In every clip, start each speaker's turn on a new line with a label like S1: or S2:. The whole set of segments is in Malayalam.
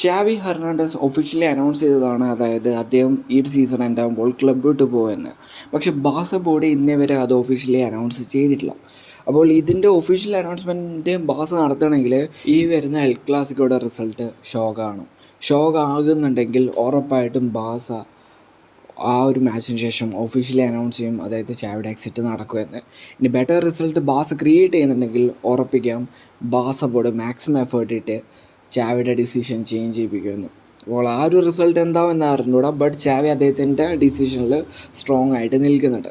S1: ഷാവി ഹെർണാണ്ടസ് ഒഫീഷ്യലി അനൗൺസ് ചെയ്തതാണ് അതായത് അദ്ദേഹം ഈ ഒരു സീസൺ എന്റെ ആകുമ്പോൾ ക്ലബ്ബ് വിട്ട് പോകുമെന്ന് പക്ഷേ ബാസ ബോർഡ് ഇന്നേ വരെ അത് ഒഫീഷ്യലി അനൗൺസ് ചെയ്തിട്ടില്ല. അപ്പോൾ ഇതിന്റെ ഒഫീഷ്യൽ അനൗൺസ്മെന്റ് ബാസ നടത്തണമെങ്കിൽ ഈ വരുന്ന എൽ ക്ലാസിക്കോയുടെ റിസൾട്ട് ഷോക്കാണ് ഷോക്ക് ആകുന്നുണ്ടെങ്കിൽ ഉറപ്പായിട്ടും ബാസ ആ ഒരു മാച്ചിന് ശേഷം ഒഫീഷ്യലി അനൗൺസ് ചെയ്യും അതായത് ചാവിയുടെ എക്സിറ്റ് നടക്കുമെന്ന്. ഇനി ബെറ്റർ റിസൾട്ട് ബാസ ക്രിയേറ്റ് ചെയ്യുന്നുണ്ടെങ്കിൽ ഉറപ്പിക്കാം ബാസ ബോർഡ് മാക്സിമം എഫേർട്ട് ഇട്ട് ചാവിയുടെ ഡിസിഷൻ ചേഞ്ച് ചെയ്യിപ്പിക്കുന്നു. അപ്പോൾ ആ ഒരു റിസൾട്ട് എന്താവെന്ന് അറിഞ്ഞൂടാ ബട്ട് ചാവി അദ്ദേഹത്തിന്റെ ഡിസിഷനിൽ സ്ട്രോങ് ആയിട്ട് നിൽക്കുന്നുണ്ട്.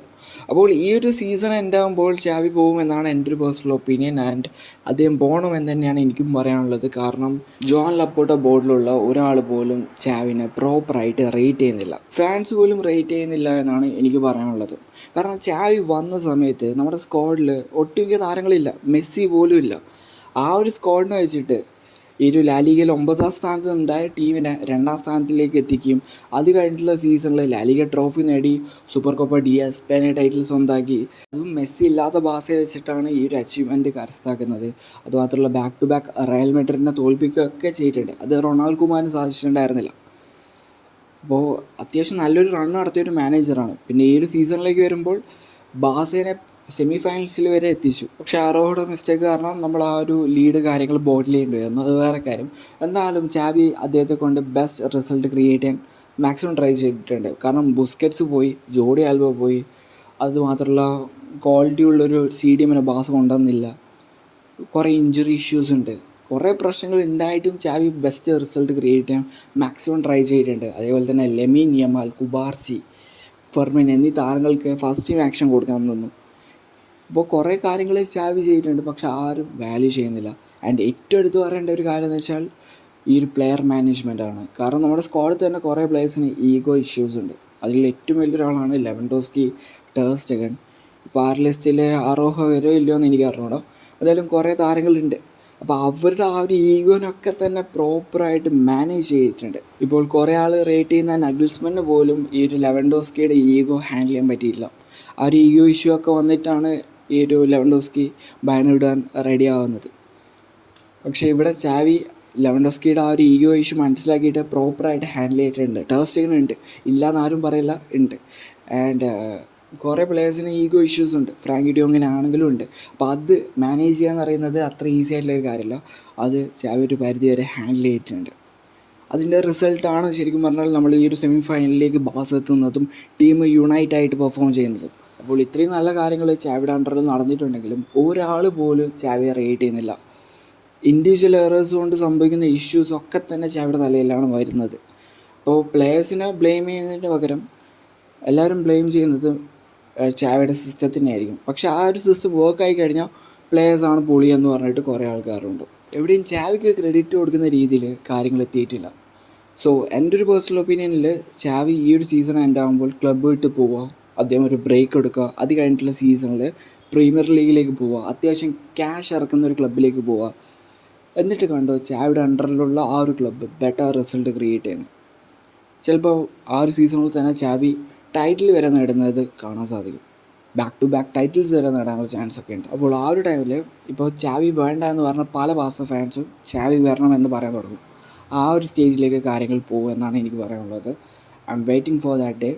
S1: അപ്പോൾ ഈ ഒരു സീസൺ എൻഡാകുമ്പോൾ ചാവി പോകുമെന്നാണ് എന്റെ ഒരു പേഴ്സണൽ ഒപ്പീനിയൻ ആൻഡ് അദ്ദേഹം പോകണമെന്ന് തന്നെയാണ് എനിക്കും പറയാനുള്ളത്. കാരണം ജോൺ ലപ്പോട്ട ബോർഡിലുള്ള ഒരാൾ പോലും ചാവിനെ പ്രോപ്പറായിട്ട് റേറ്റ് ചെയ്യുന്നില്ല. ഫാൻസ് പോലും റേറ്റ് ചെയ്യുന്നില്ല എന്നാണ് എനിക്ക് പറയാനുള്ളത്. കാരണം ചാവി വന്ന സമയത്ത് നമ്മുടെ സ്ക്വാഡിൽ ഒട്ടുമിക്ക താരങ്ങളില്ല. മെസ്സി പോലും ഇല്ല. ആ ഒരു സ്ക്വാഡിനെ വെച്ചിട്ട് ഈ ഒരു ലാലിഗയിൽ ഒമ്പതാം സ്ഥാനത്ത് ഉണ്ടായ ടീമിനെ രണ്ടാം സ്ഥാനത്തിലേക്ക് എത്തിക്കുകയും അത് കഴിഞ്ഞിട്ടുള്ള സീസണിൽ ലാലിഗ ട്രോഫി നേടി സൂപ്പർ കോപ്പ ഡി പേനെ ടൈറ്റിൽ സ്വന്തമാക്കി അതും മെസ്സി ഇല്ലാത്ത ബാസയെ വെച്ചിട്ടാണ് ഈ ഒരു അച്ചീവ്മെന്റ് കരസ്ഥാക്കുന്നത് അതുമാത്രമല്ല ബാക്ക് ടു ബാക്ക് റയൽ മെഡ്രിഡിനെ തോൽപ്പിക്കുകയൊക്കെ ചെയ്തിട്ടുണ്ട്. അത് റൊണാൾഡ് കുമാറിന് സാധിച്ചിട്ടുണ്ടായിരുന്നില്ല. അപ്പോൾ അത്യാവശ്യം നല്ലൊരു റൺ നടത്തിയൊരു മാനേജറാണ് പിന്നെ ഈ ഒരു സീസണിലേക്ക് വരുമ്പോൾ ബാസേനെ സെമി ഫൈനൽസിൽ വരെ എത്തിച്ചു. പക്ഷേ ആറോയുടെ മിസ്റ്റേക്ക് കാരണം നമ്മൾ ആ ഒരു ലീഡ് കാര്യങ്ങൾ ബോട്ടിൽ ചെയ്യേണ്ടി വന്നു അത് വേറെ കാര്യം. എന്നാലും ചാവി അദ്ദേഹത്തെ കൊണ്ട് ബെസ്റ്റ് റിസൾട്ട് ക്രിയേറ്റ് ചെയ്യാൻ മാക്സിമം ട്രൈ ചെയ്തിട്ടുണ്ട്. കാരണം ബുസ്കറ്റ്സ് പോയി ജോഡി ആൽബ പോയി. അതുമാത്രമല്ല ക്വാളിറ്റി ഉള്ളൊരു സി ഡി എമ്മിനെ ബാസ് കൊണ്ടുവന്നില്ല. കുറേ ഇഞ്ചുറി ഇഷ്യൂസ് ഉണ്ട്. കുറേ പ്രശ്നങ്ങൾ ഉണ്ടായിട്ടും ചാവി ബെസ്റ്റ് റിസൾട്ട് ക്രിയേറ്റ് ചെയ്യാൻ മാക്സിമം ട്രൈ ചെയ്തിട്ടുണ്ട്. അതേപോലെ തന്നെ ലെമിൻ യമാൽ കുബാർസി ഫെർമിൻ എന്നീ താരങ്ങൾക്ക് ഫസ്റ്റ് ടീം ആക്ഷൻ കൊടുക്കാൻ നിന്നു അപ്പോൾ കുറേ കാര്യങ്ങൾ ചാവി ചെയ്തിട്ടുണ്ട്. പക്ഷെ ആരും വാല്യൂ ചെയ്യുന്നില്ല. ആൻഡ് ഏറ്റവും എടുത്തു പറയേണ്ട ഒരു കാര്യം എന്ന് വെച്ചാൽ ഈ ഒരു പ്ലെയർ മാനേജ്മെന്റ് ആണ്. കാരണം നമ്മുടെ സ്ക്വാഡിൽ തന്നെ കുറേ പ്ലേയേഴ്സിന് ഈഗോ ഇഷ്യൂസ് ഉണ്ട്. അതിൽ ഏറ്റവും വലിയൊരാളാണ് ലെവൻഡോസ്കി ടേസ്റ്റഗൻ ഇപ്പോൾ ആർ ലിസ്റ്റിലെ അറോഹ വരെ ഇല്ലയോ എന്ന് എനിക്ക് അറിഞ്ഞൂടോ. എന്തായാലും കുറേ താരങ്ങളുണ്ട്. അപ്പോൾ അവരുടെ ആ ഒരു ഈഗോനൊക്കെ തന്നെ പ്രോപ്പറായിട്ട് മാനേജ് ചെയ്തിട്ടുണ്ട്. ഇപ്പോൾ കുറേ ആൾ റേറ്റ് ചെയ്യുന്ന നഗിൾസ്മന് പോലും ഈ ഒരു ലെവൻ ഡോസ്കിയുടെ ഈഗോ ഹാൻഡിൽ ചെയ്യാൻ പറ്റിയില്ല ആ ഒരു ഈഗോ ഇഷ്യൂ ഒക്കെ വന്നിട്ടാണ് ഈ ഒരു ലെവൻഡോസ്കി ബാനിടാൻ റെഡി ആവുന്നത്. പക്ഷേ ഇവിടെ ചാവി ലെവൻഡോസ്കിയുടെ ആ ഒരു ഈഗോ ഇഷ്യൂ മനസ്സിലാക്കിയിട്ട് പ്രോപ്പറായിട്ട് ഹാൻഡിൽ ചെയ്തിട്ടുണ്ട്. ടേസ്റ്റിംഗ് ഉണ്ട്. ഇല്ലയെന്ന് ആരും പറയില്ല ഉണ്ട്. ആൻഡ് കുറേ പ്ലേയേഴ്സിന് ഈഗോ ഇഷ്യൂസ് ഉണ്ട്. ഫ്രാങ്കി ഡിയോങ്ങിന് ആണെങ്കിലും ഉണ്ട്. അപ്പോൾ അത് മാനേജ് ചെയ്യുക എന്ന് പറയുന്നത് അത്ര ഈസി ആയിട്ടുള്ള ഒരു കാര്യമല്ല അത് ചാവി ഒരു പരിധി വരെ ഹാൻഡിൽ ചെയ്തിട്ടുണ്ട്. അതിന്റെ റിസൾട്ടാണ് ശരിക്കും പറഞ്ഞാൽ നമ്മൾ ഈ ഒരു സെമി ഫൈനലിലേക്ക് ബാസ് എത്തുന്നതും ടീം യുണൈറ്റ് ആയിട്ട് പെർഫോം ചെയ്യുന്നതും. അപ്പോൾ ഇത്രയും നല്ല കാര്യങ്ങൾ ചാവിയുടെ അണ്ടറിൽ നടന്നിട്ടുണ്ടെങ്കിലും ഒരാൾ പോലും ചാവിയെ റേറ്റ് ചെയ്യുന്നില്ല. ഇൻഡിവിജ്വൽ എറേഴ്സ് കൊണ്ട് സംഭവിക്കുന്ന ഇഷ്യൂസ് ഒക്കെ തന്നെ ചാവിയുടെ തലയിലാണ് വരുന്നത്. അപ്പോൾ പ്ലേയേഴ്സിനെ ബ്ലെയിം ചെയ്യുന്നതിന് പകരം എല്ലാവരും ബ്ലെയിം ചെയ്യുന്നത് ചാവിയുടെ സിസ്റ്റത്തിനായിരിക്കും പക്ഷേ ആ ഒരു സിസ്റ്റം വർക്ക് ആയി കഴിഞ്ഞാൽ പ്ലേയേഴ്സാണ് പൊളി എന്ന് പറഞ്ഞിട്ട് കുറേ ആൾക്കാരുണ്ട്. എവിടെയും ചാവിക്ക് ക്രെഡിറ്റ് കൊടുക്കുന്ന രീതിയിൽ കാര്യങ്ങൾ എത്തിയിട്ടില്ല. സോ എന്റെ ഒരു പേഴ്സണൽ ഒപ്പീനിയനിൽ ചാവി ഈ ഒരു സീസൺ എൻഡ് ആകുമ്പോൾ ക്ലബ്ബ് വിട്ട് പോവുക അദ്ദേഹം ഒരു ബ്രേക്ക് എടുക്കുക. അത് കഴിഞ്ഞിട്ടുള്ള സീസണിൽ പ്രീമിയർ ലീഗിലേക്ക് പോവുക. അത്യാവശ്യം ക്യാഷ് ഇറക്കുന്ന ഒരു ക്ലബിലേക്ക് പോവുക. എന്നിട്ട് കണ്ടോ ചാവിയുടെ അണ്ടറിലുള്ള ആ ഒരു ക്ലബ്ബ് ബെറ്റർ റിസൾട്ട് ക്രിയേറ്റ് ചെയ്യുന്നു. ചിലപ്പോൾ ആ ഒരു സീസണിൽ തന്നെ ചാവി ടൈറ്റിൽ വരെ നേടുന്നത് കാണാൻ സാധിക്കും. ബാക്ക് ടു ബാക്ക് ടൈറ്റിൽസ് വരെ നേടാനുള്ള ചാൻസ് ഒക്കെ ഉണ്ട്. അപ്പോൾ ആ ഒരു ടൈമിൽ ഇപ്പോൾ ചാവി വേണ്ട എന്ന് പറഞ്ഞ പല ബാസ ഫാൻസും ചാവി വരണം എന്ന് പറയാൻ തുടങ്ങും. ആ ഒരു സ്റ്റേജിലേക്ക് കാര്യങ്ങൾ പോകുമെന്നാണ് എനിക്ക് പറയാനുള്ളത്. I'm waiting for that day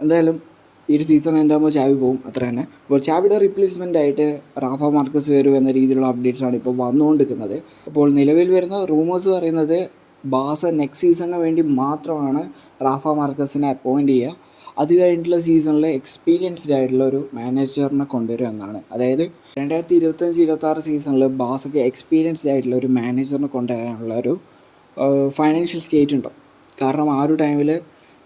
S1: എന്തായാലും ഈ ഒരു സീസൺ എന്റെ ആകുമ്പോൾ ചാവി പോകും? അത്ര തന്നെ. അപ്പോൾ ചാവിയുടെ റീപ്ലേസ്മെന്റ് ആയിട്ട് റാഫ മാർക്കസ് വരും എന്ന രീതിയിലുള്ള അപ്ഡേറ്റ്സ് ആണ് ഇപ്പോൾ വന്നുകൊണ്ടിരിക്കുന്നത്. അപ്പോൾ നിലവിൽ വരുന്ന റൂമേഴ്സ് പറയുന്നത് ബാസ നെക്സ്റ്റ് സീസണിന് വേണ്ടി മാത്രമാണ് റാഫ മാർക്കസിനെ അപ്പോയിന്റ് ചെയ്യുക. അത് കഴിഞ്ഞിട്ടുള്ള സീസണിലെ എക്സ്പീരിയൻസ്ഡ് ആയിട്ടുള്ള ഒരു മാനേജറിനെ കൊണ്ടുവരും എന്നാണ്. അതായത് രണ്ടായിരത്തി ഇരുപത്തഞ്ച് ഇരുപത്താറ് സീസണിൽ ബാസയ്ക്ക് എക്സ്പീരിയൻസ്ഡ് ആയിട്ടുള്ള ഒരു മാനേജറിനെ കൊണ്ടുവരാനുള്ള ഒരു ഫൈനാൻഷ്യൽ സ്റ്റേറ്റ് ഉണ്ടാവും കാരണം ആ ഒരു ടൈമിൽ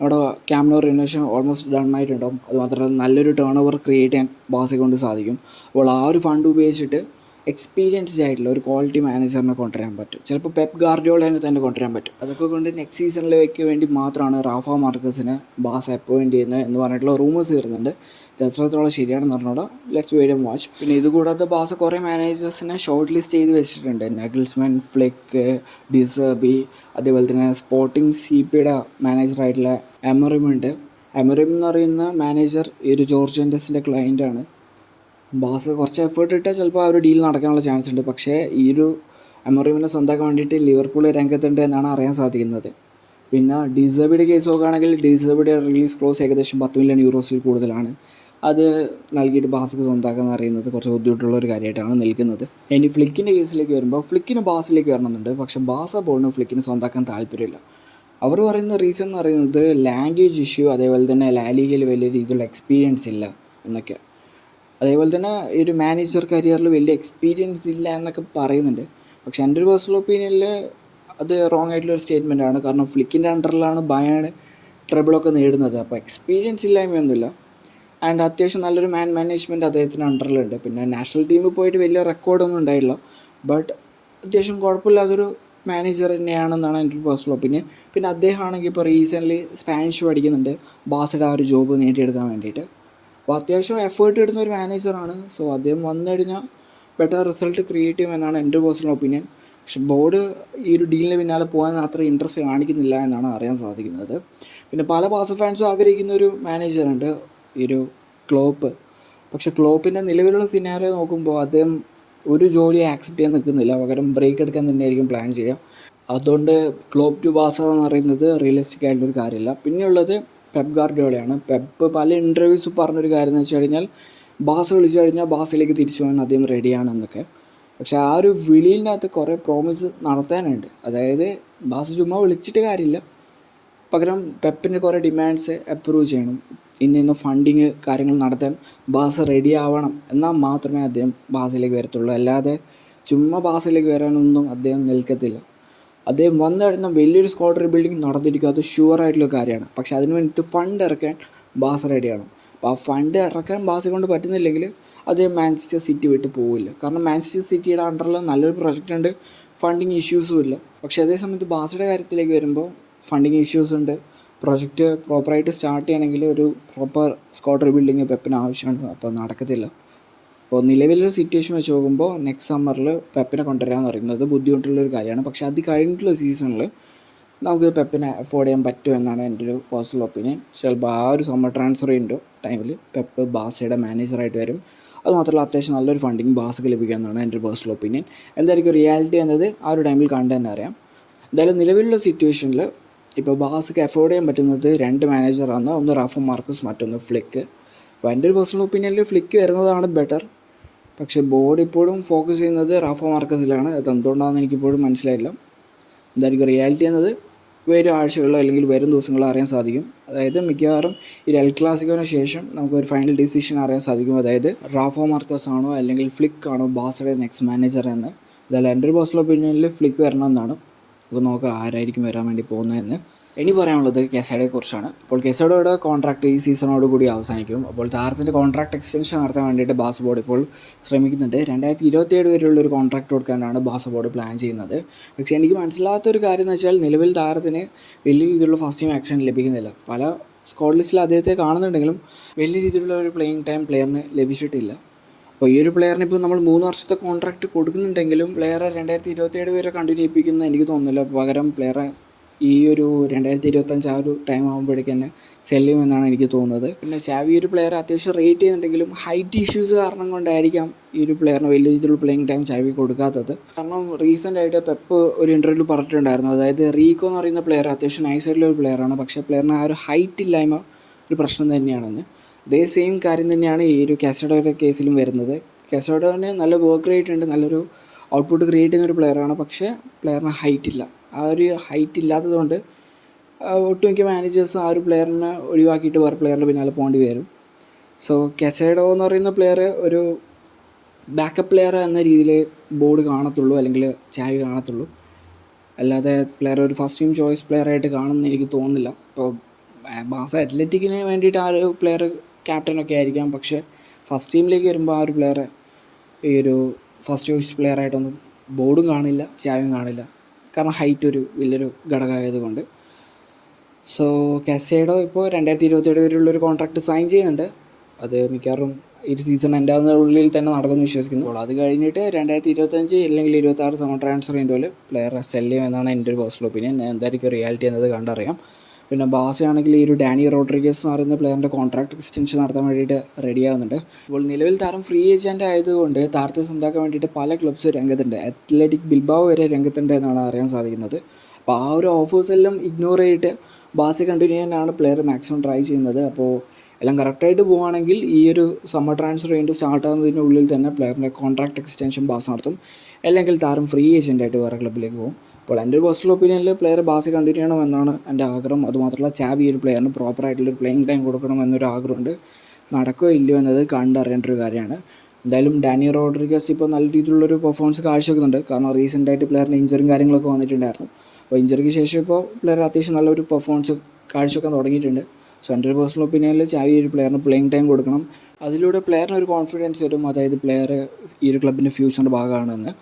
S1: അവിടെ ക്യാമ്നോ റിനോവേഷൻ ഓൾമോസ്റ്റ് ഡൺ ആയിട്ടുണ്ടാവും. അതുമാത്രമല്ല നല്ലൊരു ടേൺ ഓവർ ക്രിയേറ്റ് ചെയ്യാൻ ബാസെ കൊണ്ട് സാധിക്കും. അപ്പോൾ ആ ഒരു ഫണ്ട് ഉപയോഗിച്ചിട്ട് എക്സ്പീരിയൻസ്ഡ് ആയിട്ടുള്ള ഒരു ക്വാളിറ്റി മാനേജറിനെ കൊണ്ടുവരാൻ പറ്റും. ചിലപ്പോൾ പെപ്പ് ഗാർഡിയോളിനെ തന്നെ കൊണ്ടുവരാൻ പറ്റും. അതൊക്കെ കൊണ്ട് നെക്സ്റ്റ് സീസണിലേക്ക് വേണ്ടി മാത്രമാണ് റാഫ മാർക്കസിനെ ബാസ് അപ്പോയിന്റ് ചെയ്യുന്നത് എന്ന് പറഞ്ഞിട്ടുള്ള റൂമേഴ്സ് വരുന്നുണ്ട്. എത്രത്തോളം ശരിയാണെന്ന് പറഞ്ഞോളാം. ലെറ്റ്സ് വെയിറ്റ് ആൻഡ് വാച്ച് പിന്നെ ഇതുകൂടാതെ ബാസ് കുറേ മാനേജേഴ്സിനെ ഷോർട്ട് ലിസ്റ്റ് ചെയ്ത് വെച്ചിട്ടുണ്ട്. നഗിൾസ്മാൻ ഫ്ലിക്ക് ഡിസർബി അതേപോലെ തന്നെ സ്പോർട്ടിംഗ് സി പിയുടെ മാനേജറായിട്ടുള്ള എമറിമുണ്ട് എമറിം എന്ന് പറയുന്ന മാനേജർ ഈ ഒരു ജോർജ് ആൻഡസിന്റെ ക്ലയന്റാണ് ബാസ് കുറച്ച് എഫേർട്ട് ഇട്ടാൽ ചിലപ്പോൾ ആ ഒരു ഡീൽ നടക്കാനുള്ള ചാൻസ് ഉണ്ട്. പക്ഷേ ഈ ഒരു അമോറിമിനെ സ്വന്തമാക്കാൻ വേണ്ടിയിട്ട് ലിവർപൂൾ രംഗത്തുണ്ട് എന്നാണ് അറിയാൻ സാധിക്കുന്നത്. പിന്നെ ഡിസേബിയുടെ കേസ് നോക്കുകയാണെങ്കിൽ ഡിസേബിയുടെ റിലീസ് ക്ലോസ് ഏകദേശം പത്ത് മില്യൺ യൂറോസിൽ കൂടുതലാണ്. അത് നൽകിയിട്ട് ബാസക്ക് സ്വന്തമാക്കുക അറിയുന്നത് കുറച്ച് ബുദ്ധിമുട്ടുള്ള ഒരു കാര്യമായിട്ടാണ് നിൽക്കുന്നത്. ഇനി ഫ്ലിക്കിന്റെ കേസിലേക്ക് വരുമ്പോൾ ഫ്ലിക്കിന് ബാസിലേക്ക് വരണമെന്നുണ്ട്. പക്ഷേ ബാസ ബോളിന് ഫ്ലിക്കിന് സ്വന്തമാക്കാൻ താല്പര്യമില്ല. അവർ പറയുന്ന റീസൺ എന്ന് പറയുന്നത് ലാംഗ്വേജ് ഇഷ്യൂ അതേപോലെ തന്നെ ലാലിഗയിൽ വലിയ രീതിയിലുള്ള എക്സ്പീരിയൻസ് ഇല്ല എന്നൊക്കെ. അതേപോലെ തന്നെ ഈ ഒരു മാനേജർ കരിയറിൽ വലിയ എക്സ്പീരിയൻസ് ഇല്ല എന്നൊക്കെ പറയുന്നുണ്ട്. പക്ഷേ എന്റെ ഒരു പേഴ്സണൽ ഒപ്പീനിയനിൽ അത് റോങ് ആയിട്ടുള്ള ഒരു സ്റ്റേറ്റ്മെന്റ് ആണ്. കാരണം ഫ്ലിക്കിന്റെ അണ്ടറിലാണ് ബയാണ് ട്രബിളൊക്കെ നേടുന്നത്. അപ്പോൾ എക്സ്പീരിയൻസ് ഇല്ലായ്മയൊന്നുമില്ല. ആൻഡ് അത്യാവശ്യം നല്ലൊരു മാൻ മാനേജ്മെന്റ് അദ്ദേഹത്തിന്റെ അണ്ടറിലുണ്ട് പിന്നെ നാഷണൽ ടീമിൽ പോയിട്ട് വലിയ റെക്കോർഡൊന്നും ഉണ്ടായില്ല. ബട്ട് അത്യാവശ്യം കുഴപ്പമില്ലാത്തൊരു മാനേജർ തന്നെയാണെന്നാണ് എന്റെ ഒരു പേഴ്സണൽ ഒപ്പീനിയൻ പിന്നെ അദ്ദേഹമാണെങ്കിൽ ഇപ്പോൾ റീസെന്റ്ലി സ്പാനിഷ് പഠിക്കുന്നുണ്ട്. ബാസയുടെ ആ ഒരു ജോബ് നേടിയെടുക്കാൻ വേണ്ടിയിട്ട്. അപ്പോൾ അത്യാവശ്യം എഫേർട്ട് ഇടുന്ന ഒരു മാനേജറാണ് സോ അദ്ദേഹം വന്നു കഴിഞ്ഞാൽ ബെറ്റർ റിസൾട്ട് ക്രിയേറ്റ് ചെയ്യുമെന്നാണ് എന്റെ പേഴ്സണൽ ഒപ്പീനിയൻ പക്ഷെ ബോർഡ് ഈ ഒരു ഡീലിന് പിന്നാലെ പോകാൻ അത്ര ഇൻട്രസ്റ്റ് കാണിക്കുന്നില്ല എന്നാണ് അറിയാൻ സാധിക്കുന്നത്. പിന്നെ പല ബാസ ഫാൻസും ആഗ്രഹിക്കുന്ന ഒരു മാനേജറുണ്ട് ഈ ഒരു ക്ലോപ്പ്. പക്ഷെ ക്ലോപ്പിന്റെ നിലവിലുള്ള സിനാരിയോ നോക്കുമ്പോൾ അദ്ദേഹം ഒരു ജോലി ആക്സെപ്റ്റ് ചെയ്യാൻ നിൽക്കുന്നില്ല. പകരം ബ്രേക്ക് എടുക്കാൻ തന്നെയായിരിക്കും പ്ലാൻ ചെയ്യുക. അതുകൊണ്ട് ക്ലോപ്പ് ടു ബാസ എന്ന് പറയുന്നത് റിയലിസ്റ്റിക് ആയിട്ടുള്ളൊരു കാര്യമില്ല. പിന്നെയുള്ളത് പെപ്പ് ഗാർഡിയോളയാണ് പെപ്പ് പല ഇന്റർവ്യൂസ് പറഞ്ഞൊരു കാര്യം എന്ന് വെച്ച് കഴിഞ്ഞാൽ ബാസ് വിളിച്ചു കഴിഞ്ഞാൽ ബാസിലേക്ക് തിരിച്ചു പോകാൻ അദ്ദേഹം റെഡിയാണെന്നൊക്കെ പക്ഷെ ആ ഒരു വിളിയിനകത്ത് കുറേ പ്രോമിസ് നടത്താനുണ്ട്. അതായത് ബാസ് ചുമ്മാ വിളിച്ചിട്ട് കാര്യമില്ല. പകരം പെപ്പിന്റെ കുറേ ഡിമാൻഡ്സ് അപ്രൂവ് ചെയ്യണം. ഇന്ന ഇന്ന ഫണ്ടിങ് കാര്യങ്ങൾ നടത്താൻ ബാസ് റെഡി ആവണം എന്നാൽ മാത്രമേ അദ്ദേഹം ബാസിലേക്ക് വരത്തുള്ളൂ. അല്ലാതെ ചുമ്മാ ബാസിലേക്ക് വരാനൊന്നും അദ്ദേഹം നിൽക്കത്തില്ല. അദ്ദേഹം വന്നു കഴിഞ്ഞാൽ വലിയൊരു സ്ക്വാഡ് റീബിൽഡിങ് നടന്നിരിക്കും അത് ഷുവർ ആയിട്ടുള്ള കാര്യമാണ്. പക്ഷെ അതിന് വേണ്ടിയിട്ട് ഫണ്ട് ഇറക്കാൻ ബാസ് റെഡിയാണ് അപ്പോൾ ആ ഫണ്ട് ഇറക്കാൻ ബാസെ കൊണ്ട് പറ്റുന്നില്ലെങ്കിൽ അദ്ദേഹം മാഞ്ചസ്റ്റർ സിറ്റി വിട്ട് പോവില്ല. കാരണം മാഞ്ചസ്റ്റർ സിറ്റിയുടെ അണ്ടറിൽ നല്ലൊരു പ്രൊജക്റ്റ് ഉണ്ട്. ഫണ്ടിങ് ഇഷ്യൂസും ഇല്ല. പക്ഷേ അതേ സമയത്ത് ബാസയുടെ കാര്യത്തിലേക്ക് വരുമ്പോൾ ഫണ്ടിങ് ഇഷ്യൂസ് ഉണ്ട്. പ്രൊജക്റ്റ് പ്രോപ്പറായിട്ട് സ്റ്റാർട്ട് ചെയ്യണമെങ്കിൽ ഒരു പ്രോപ്പർ സ്ക്വാഡ് ബിൽഡിങ് പെപ്പിന് ആവശ്യമാണ്. അപ്പോൾ നടക്കത്തില്ല. അപ്പോൾ നിലവിലൊരു സിറ്റുവേഷൻ വെച്ച് നോക്കുമ്പോൾ നെക്സ്റ്റ് സമ്മറിൽ പെപ്പിനെ കൊണ്ടുവരാമെന്ന് പറയുന്നത് ബുദ്ധിമുട്ടുള്ള ഒരു കാര്യമാണ്. പക്ഷേ അത് കഴിഞ്ഞിട്ടുള്ള സീസണിൽ നമുക്ക് പെപ്പിനെ അഫോർഡ് ചെയ്യാൻ പറ്റും എന്നാണ് എന്റെ ഒരു പേഴ്സണൽ ഒപ്പീനിയൻ ചിലപ്പോൾ ആ ഒരു സമ്മർ ട്രാൻസ്ഫർ ചെയ്യുന്ന ടൈമിൽ പെപ്പ് ബാസയുടെ മാനേജറായിട്ട് വരും. അത് മാത്രമല്ല അത്യാവശ്യം നല്ലൊരു ഫണ്ടിങ് ബാസക്ക് ലഭിക്കാമെന്നാണ് എന്റെ ഒരു പേഴ്സണൽ ഒപ്പീനിയൻ എന്തായിരിക്കും റിയാലിറ്റി എന്നത് ആ ഒരു ടൈമിൽ കണ്ടു തന്നെ അറിയാം. എന്തായാലും നിലവിലുള്ള സിറ്റുവേഷനിൽ ഇപ്പോൾ ബാസക്ക് അഫോർഡ് ചെയ്യാൻ പറ്റുന്നത് രണ്ട് മാനേജറാണ് ഒന്ന് റാഫോ മാർക്കസ് മറ്റൊന്ന് ഫ്ലിക്ക്. അപ്പോൾ എന്റെ ഒരു പേഴ്സണൽ ഒപ്പീനിയനിൽ ഫ്ലിക്ക് വരുന്നതാണ് ബെറ്റർ പക്ഷേ ബോർഡ് ഇപ്പോഴും ഫോക്കസ് ചെയ്യുന്നത് റാഫ മാർക്കസിലാണ്. അത് എന്തുകൊണ്ടാണെന്ന് എനിക്കിപ്പോഴും മനസ്സിലായില്ല. എന്തായിരിക്കും റിയാലിറ്റി എന്നത് വരും ആഴ്ചകളിലോ അല്ലെങ്കിൽ വരും ദിവസങ്ങളോ അറിയാൻ സാധിക്കും. അതായത് മിക്കവാറും ഈ എൽ ക്ലാസിക്കോന് ശേഷം നമുക്കൊരു ഫൈനൽ ഡിസിഷൻ അറിയാൻ സാധിക്കും. അതായത് റാഫോ മാർക്കസ് ആണോ അല്ലെങ്കിൽ ഫ്ലിക്ക് ആണോ ബാസയുടെ നെക്സ്റ്റ് മാനേജർ എന്ന്. അതായത് എന്റെ ഒരു പേഴ്സണൽ ഒപ്പീനിയനിൽ ഫ്ലിക്ക് വരണമെന്നാണ്. നമുക്ക് നോക്കാം ആരായിരിക്കും വരാൻ വേണ്ടി പോകുന്നതെന്ന്. ഇനി പറയാനുള്ളത് കെസയുടെ കുറിച്ചാണ്. അപ്പോൾ കെസയുടെ കോൺട്രാക്ട് ഈ സീസണോട് കൂടി അവസാനിക്കും. അപ്പോൾ താരത്തിന്റെ കോൺട്രാക്ട് എക്സ്റ്റൻഷൻ നടത്താൻ വേണ്ടിയിട്ട് ബാസ് ബോർഡ് ഇപ്പോൾ ശ്രമിക്കുന്നുണ്ട്. രണ്ടായിരത്തി ഇരുപത്തിയേഴ് വരെയുള്ള ഒരു കോൺട്രാക്ട് കൊടുക്കാനാണ് ബാസ് ബോർഡ് പ്ലാൻ ചെയ്യുന്നത്. പക്ഷേ എനിക്ക് മനസ്സിലാത്ത ഒരു കാര്യം എന്ന് വെച്ചാൽ നിലവിൽ താരത്തിന് വലിയ രീതിയിലുള്ള ഫസ്റ്റ് ടീം ആക്ഷൻ ലഭിക്കുന്നില്ല. പല സ്കോഡ് ലിസ്റ്റിൽ അദ്ദേഹത്തെ കാണുന്നുണ്ടെങ്കിലും വലിയ രീതിയിലുള്ള ഒരു പ്ലേയിങ് ടൈം പ്ലെയറിന് ലഭിച്ചിട്ടില്ല. അപ്പോൾ ഈ ഒരു പ്ലെയറിന് ഇപ്പോൾ നമ്മൾ മൂന്ന് വർഷത്തെ കോൺട്രാക്ട് കൊടുക്കുന്നുണ്ടെങ്കിലും പ്ലെയറെ രണ്ടായിരത്തി ഇരുപത്തിയേഴ് വരെ കണ്ടിന്യൂ ചെയ്യിപ്പിക്കുന്നത് എനിക്ക് തോന്നുന്നില്ല. പകരം പ്ലെയറെ ഈ ഒരു രണ്ടായിരത്തി ഇരുപത്തഞ്ച് ആ ഒരു ടൈം ആകുമ്പോഴേക്കും തന്നെ സെല്ലും എന്നാണ് എനിക്ക് തോന്നുന്നത്. പിന്നെ ഷാവി ഒരു പ്ലെയർ അത്യാവശ്യം റേറ്റ് ചെയ്യുന്നുണ്ടെങ്കിലും ഹൈറ്റ് ഇഷ്യൂസ് കാരണം കൊണ്ടായിരിക്കാം ഈ ഒരു പ്ലെയറിന് വലിയ രീതിയിലുള്ള പ്ലേയിങ് ടൈം ഷാവി കൊടുക്കാത്തത്. കാരണം റീസെന്റ് ആയിട്ട് പെപ്പ് ഒരു ഇന്റർവ്യൂവിൽ പറഞ്ഞിട്ടുണ്ടായിരുന്നു. അതായത് റീക്കോ എന്ന് പറയുന്ന പ്ലെയർ അത്യാവശ്യം നൈസൈഡിലെ ഒരു പ്ലെയറാണ് പക്ഷേ പ്ലെയറിന് ആ ഒരു ഹൈറ്റ് ഇല്ലായ്മ ഒരു പ്രശ്നം തന്നെയാണെന്ന്. അതേ സെയിം കാര്യം തന്നെയാണ് ഈ ഒരു കാസഡോയുടെ കേസിലും വരുന്നത്. കാസഡോന് നല്ല വർക്ക് റേറ്റ് ഉണ്ട്. നല്ലൊരു ഔട്ട്പുട്ട് ക്രിയേറ്റ് ചെയ്യുന്ന ഒരു പ്ലെയറാണ് പക്ഷേ പ്ലെയറിന് ഹൈറ്റ് ഇല്ല. ആ ഒരു ഹൈറ്റ് ഇല്ലാത്തതുകൊണ്ട് ഒട്ടുമിക്ക മാനേജേഴ്സും ആ ഒരു പ്ലെയറിനെ ഒഴിവാക്കിയിട്ട് വേറെ പ്ലെയറിന്റെ പിന്നാലെ പോകേണ്ടി വരും. സോ കെസേഡോ എന്ന് പറയുന്ന പ്ലെയർ ഒരു ബാക്കപ്പ് പ്ലെയർ എന്ന രീതിയിൽ ബോർഡ് കാണത്തുള്ളൂ അല്ലെങ്കിൽ ചാവി കാണത്തുള്ളൂ. അല്ലാതെ പ്ലെയർ ഒരു ഫസ്റ്റ് ടീം ചോയ്സ് പ്ലെയർ ആയിട്ട് കാണുമെന്ന് എനിക്ക് തോന്നുന്നില്ല. ഇപ്പോൾ ബാസ അത്ലറ്റിക്കിന് വേണ്ടിയിട്ട് ആ ഒരു പ്ലെയർ ക്യാപ്റ്റനൊക്കെ ആയിരിക്കാം. പക്ഷേ ഫസ്റ്റ് ടീമിലേക്ക് വരുമ്പോൾ ആ ഒരു പ്ലെയർ ഈ ഒരു ഫസ്റ്റ് ചോയ്സ് പ്ലെയർ ആയിട്ടൊന്നും ബോർഡും കാണില്ല ചാവിയും കാണില്ല കാരണം ഹൈറ്റ് ഒരു വലിയൊരു ഘടകമായതുകൊണ്ട്. സോ കാസേഡോ ഇപ്പോൾ രണ്ടായിരത്തി ഇരുപത്തിയേഴ് വരെയുള്ള ഒരു കോൺട്രാക്ട് സൈൻ ചെയ്യുന്നുണ്ട്. അത് മിക്കവാറും ഒരു സീസൺ എന്റെ ഉള്ളിൽ തന്നെ നടക്കുമെന്ന് വിശ്വസിക്കുന്നു. അത് കഴിഞ്ഞിട്ട് രണ്ടായിരത്തി ഇരുപത്തഞ്ച് അല്ലെങ്കിൽ ഇരുപത്താറ് സമ ട്രാൻസ്ഫർ ചെയ്യുമ്പോൾ പ്ലെയർ സെല്ല് ചെയ്യുമെന്നാണ് എന്റെ ഒരു പേഴ്സണൽ ഒപ്പീനിയൻ എന്തായിരിക്കും റിയാലിറ്റി എന്നത് കണ്ടറിയാം. പിന്നെ ബാസയാണെങ്കിൽ ഈ ഒരു ഡാനി റോഡ്രിഗസ് എന്ന് പറയുന്ന പ്ലെയറിന്റെ കോൺട്രാക്ട് എക്സ്റ്റൻഷൻ നടത്താൻ വേണ്ടിയിട്ട് റെഡി ആവുന്നുണ്ട്. ഇപ്പോൾ നിലവിൽ താരം ഫ്രീ ഏജന്റ് ആയതുകൊണ്ട് താരത്തെ സ്വന്തമാക്കാൻ വേണ്ടിയിട്ട് പല ക്ലബ്സ് രംഗത്തുണ്ട്. അത്ലറ്റിക് ബിൽബാവ് വരെ രംഗത്തുണ്ട് എന്നാണ് അറിയാൻ സാധിക്കുന്നത്. അപ്പോൾ ആ ഒരു ഓഫേഴ്സ് എല്ലാം ഇഗ്നോർ ചെയ്തിട്ട് ബാസി കണ്ടിന്യൂ ചെയ്യാനാണ് പ്ലെയർ മാക്സിമം ട്രൈ ചെയ്യുന്നത്. അപ്പോൾ എല്ലാം കറക്റ്റായിട്ട് പോവുകയാണെങ്കിൽ ഈ ഒരു സമ്മർ ട്രാൻസ്ഫർ വേണ്ടി സ്റ്റാർട്ട് ആകുന്നതിന്റെ ഉള്ളിൽ തന്നെ പ്ലെയറിന്റെ കോൺട്രാക്ട് എക്സ്റ്റൻഷൻ ബാസ് നടത്തും. അല്ലെങ്കിൽ താരം ഫ്രീ ഏജന്റായിട്ട് വേറെ ക്ലബ്ബിലേക്ക് പോകും. അപ്പോൾ എന്റെ ഒരു പേഴ്സണൽ ഒപ്പീനിയനിൽ പ്ലെയർ ബാസി കണ്ടിന്യൂ ചെയ്യണമെന്നാണ് എന്റെ ആഗ്രഹം. അതുമാത്രമല്ല ചാബി ഒരു പ്ലെയറിന് പ്രോപ്പർ ആയിട്ടുള്ള ഒരു പ്ലേയിങ് ടൈം കൊടുക്കണം എന്നൊരു ആഗ്രഹമുണ്ട്. നടക്കുകയോ ഇല്ലയോ എന്നത് കണ്ടറിയേണ്ട ഒരു കാര്യമാണ്. എന്തായാലും ഡാനി റോഡ്രിഗസ് ഇപ്പോൾ നല്ല രീതിയിലുള്ളൊരു പെർഫോമൻസ് കാഴ്ചവെക്കുന്നുണ്ട്. കാരണം റീസെന്റായിട്ട് പ്ലെയറിന് ഇഞ്ചറിയും കാര്യങ്ങളൊക്കെ വന്നിട്ടുണ്ടായിരുന്നു. അപ്പോൾ ഇഞ്ചറിക്ക് ശേഷം ഇപ്പോൾ പ്ലെയർ അത്യാവശ്യം നല്ലൊരു പെർഫോമൻസ് കാഴ്ചവെക്കാൻ തുടങ്ങിയിട്ടുണ്ട്. സോ എന്റെ ഒരു പേഴ്സണൽ ഒപ്പീനിയനിൽ ചാവി ഒരു പ്ലെയറിന് പ്ലേയിങ് ടൈം കൊടുക്കണം. അതിലൂടെ പ്ലെയറിന് ഒരു കോൺഫിഡൻസ് വരും. അതായത് പ്ലെയർ ഈ ഒരു ക്ലബിന്റെ ഫ്യൂച്ചറിന്റെ ഭാഗമാണെന്ന്.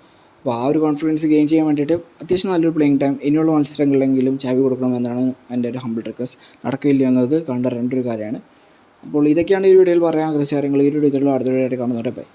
S1: അപ്പോൾ ആ ഒരു കോൺഫിഡൻസ് ഗെയിൻ ചെയ്യാൻ വേണ്ടിയിട്ട് അത്യാവശ്യം നല്ലൊരു പ്ലേയിങ് ടൈം ഇനിയുള്ള മത്സരങ്ങളിലെങ്കിലും ചാവി കൊടുക്കണമെന്നാണ് എന്റെ ഒരു ഹംബിൾ റിക്വസ്റ്റ് നടക്കില്ല എന്നത് കണ്ടറിയേണ്ട ഒരു കാര്യമാണ്. അപ്പോൾ ഇതൊക്കെയാണ് ഈ വീഡിയോയിൽ പറയാൻ ആഗ്രഹിച്ച കാര്യങ്ങൾ. ഈ ഒരു വീഡിയോയിൽ അടുത്ത വീഡിയോ ആയിട്ട് കാണുന്നവരെ ബൈ